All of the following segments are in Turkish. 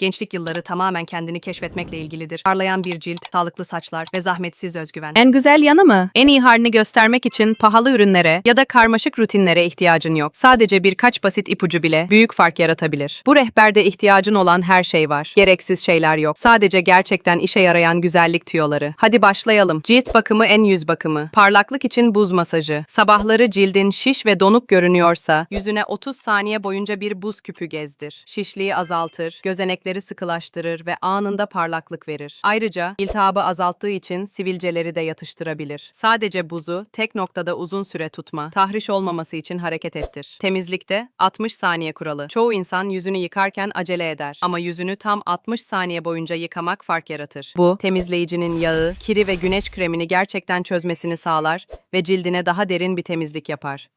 Gençlik yılları tamamen kendini keşfetmekle ilgilidir. Parlayan bir cilt, sağlıklı saçlar ve zahmetsiz özgüven. En güzel yanı mı? En iyi halini göstermek için pahalı ürünlere ya da karmaşık rutinlere ihtiyacın yok. Sadece birkaç basit ipucu bile büyük fark yaratabilir. Bu rehberde ihtiyacın olan her şey var. Gereksiz şeyler yok. Sadece gerçekten işe yarayan güzellik tüyoları. Hadi başlayalım. Cilt bakımı en yüz bakımı. Parlaklık için buz masajı. Sabahları cildin şiş ve donuk görünüyorsa yüzüne 30 saniye boyunca bir buz küpü gezdir. Şişliği azaltır, gözenekleri sıkılaştırır ve anında parlaklık verir. Ayrıca iltihabı azalttığı için sivilceleri de yatıştırabilir. Sadece buzu tek noktada uzun süre tutma, tahriş olmaması için hareket ettir. Temizlikte 60 saniye kuralı. Çoğu insan yüzünü yıkarken acele eder ama yüzünü tam 60 saniye boyunca yıkamak fark yaratır. Bu temizleyicinin yağı, kiri ve güneş kremini gerçekten çözmesini sağlar ve cildine daha derin bir temizlik yapar.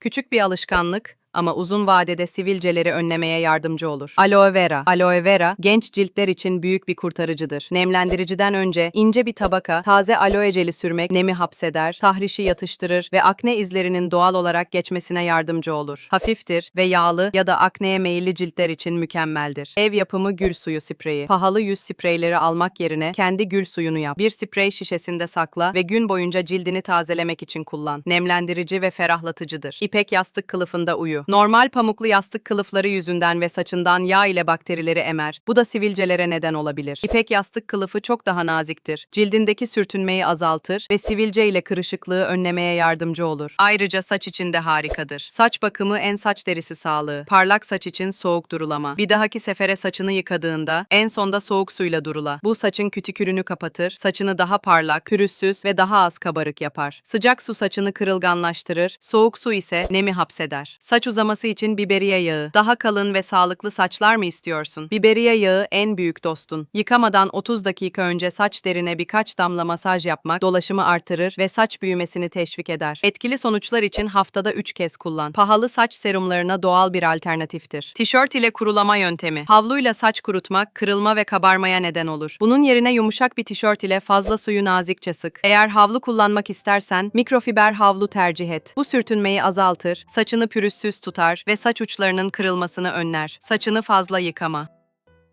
Küçük bir alışkanlık ama uzun vadede sivilceleri önlemeye yardımcı olur. Aloe vera. Aloe vera genç ciltler için büyük bir kurtarıcıdır. Nemlendiriciden önce ince bir tabaka taze aloe jeli sürmek nemi hapseder, tahrişi yatıştırır ve akne izlerinin doğal olarak geçmesine yardımcı olur. Hafiftir ve yağlı ya da akneye meyilli ciltler için mükemmeldir. Ev yapımı gül suyu spreyi. Pahalı yüz spreyleri almak yerine kendi gül suyunu yap. Bir sprey şişesinde sakla ve gün boyunca cildini tazelemek için kullan. Nemlendirici ve ferahlatıcıdır. İpek yastık kılıfında uyu. Normal pamuklu yastık kılıfları yüzünden ve saçından yağ ile bakterileri emer. Bu da sivilcelere neden olabilir. İpek yastık kılıfı çok daha naziktir. Cildindeki sürtünmeyi azaltır ve sivilce ile kırışıklığı önlemeye yardımcı olur. Ayrıca saç için de harikadır. Saç bakımı en saç derisi sağlığı. Parlak saç için soğuk durulama. Bir dahaki sefere saçını yıkadığında en sonda soğuk suyla durula. Bu saçın kütükürünü kapatır, saçını daha parlak, pürüzsüz ve daha az kabarık yapar. Sıcak su saçını kırılganlaştırır, soğuk su ise nemi hapseder. Saç uzaması için biberiye yağı. Daha kalın ve sağlıklı saçlar mı istiyorsun? Biberiye yağı en büyük dostun. Yıkamadan 30 dakika önce saç derine birkaç damla masaj yapmak dolaşımı artırır ve saç büyümesini teşvik eder. Etkili sonuçlar için haftada 3 kez kullan. Pahalı saç serumlarına doğal bir alternatiftir. Tişört ile kurulama yöntemi. Havluyla saç kurutmak kırılma ve kabarmaya neden olur. Bunun yerine yumuşak bir tişört ile fazla suyu nazikçe sık. Eğer havlu kullanmak istersen mikrofiber havlu tercih et. Bu sürtünmeyi azaltır, saçını pürüzsüz tutar ve saç uçlarının kırılmasını önler. Saçını fazla yıkama.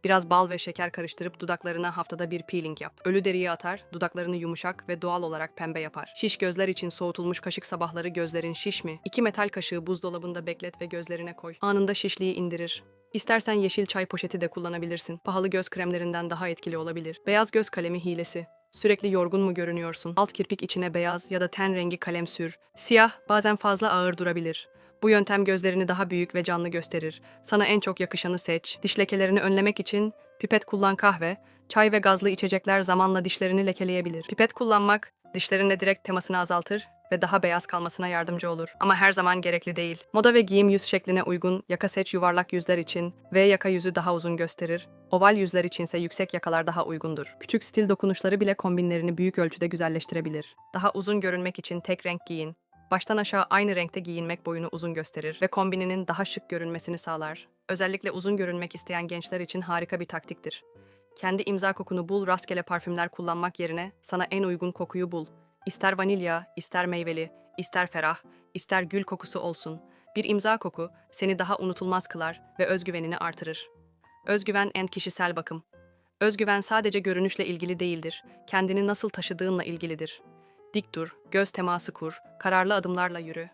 Biraz bal ve şeker karıştırıp dudaklarına haftada bir peeling yap. Ölü deriyi atar, dudaklarını yumuşak ve doğal olarak pembe yapar. Şiş gözler için soğutulmuş kaşık sabahları gözlerin şiş mi? İki metal kaşığı buzdolabında beklet ve gözlerine koy. Anında şişliği indirir. İstersen yeşil çay poşeti de kullanabilirsin. Pahalı göz kremlerinden daha etkili olabilir. Beyaz göz kalemi hilesi. Sürekli yorgun mu görünüyorsun? Alt kirpik içine beyaz ya da ten rengi kalem sür. Siyah bazen fazla ağır durabilir. Bu yöntem gözlerini daha büyük ve canlı gösterir. Sana en çok yakışanı seç. Diş lekelerini önlemek için pipet kullan kahve, çay ve gazlı içecekler zamanla dişlerini lekeleyebilir. Pipet kullanmak dişlerinle direkt temasını azaltır ve daha beyaz kalmasına yardımcı olur. Ama her zaman gerekli değil. Moda ve giyim yüz şekline uygun yaka seç yuvarlak yüzler için V yaka yüzü daha uzun gösterir. Oval yüzler içinse yüksek yakalar daha uygundur. Küçük stil dokunuşları bile kombinlerini büyük ölçüde güzelleştirebilir. Daha uzun görünmek için tek renk giyin. Baştan aşağı aynı renkte giyinmek boyunu uzun gösterir ve kombininin daha şık görünmesini sağlar. Özellikle uzun görünmek isteyen gençler için harika bir taktiktir. Kendi imza kokunu bul, rastgele parfümler kullanmak yerine sana en uygun kokuyu bul. İster vanilya, ister meyveli, ister ferah, ister gül kokusu olsun. Bir imza koku seni daha unutulmaz kılar ve özgüvenini artırır. Özgüven en kişisel bakım. Özgüven sadece görünüşle ilgili değildir, kendini nasıl taşıdığınla ilgilidir. Dik dur, göz teması kur, kararlı adımlarla yürü.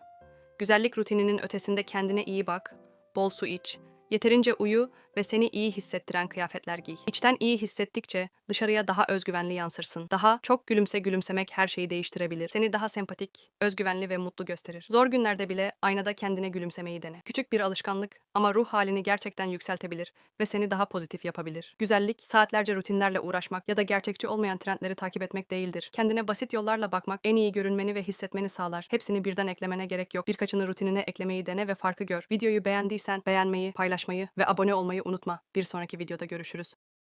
Güzellik rutininin ötesinde kendine iyi bak, bol su iç, yeterince uyu ve seni iyi hissettiren kıyafetler giy. İçten iyi hissettikçe dışarıya daha özgüvenli yansırsın. Daha çok gülümse gülümsemek her şeyi değiştirebilir. Seni daha sempatik, özgüvenli ve mutlu gösterir. Zor günlerde bile aynada kendine gülümsemeyi dene. Küçük bir alışkanlık ama ruh halini gerçekten yükseltebilir ve seni daha pozitif yapabilir. Güzellik, saatlerce rutinlerle uğraşmak ya da gerçekçi olmayan trendleri takip etmek değildir. Kendine basit yollarla bakmak en iyi görünmeni ve hissetmeni sağlar. Hepsini birden eklemene gerek yok. Birkaçını rutinine eklemeyi dene ve farkı gör. Videoyu beğendiysen beğenmeyi, paylaşmayı ve abone olmayı unutma. Bir sonraki videoda görüşürüz.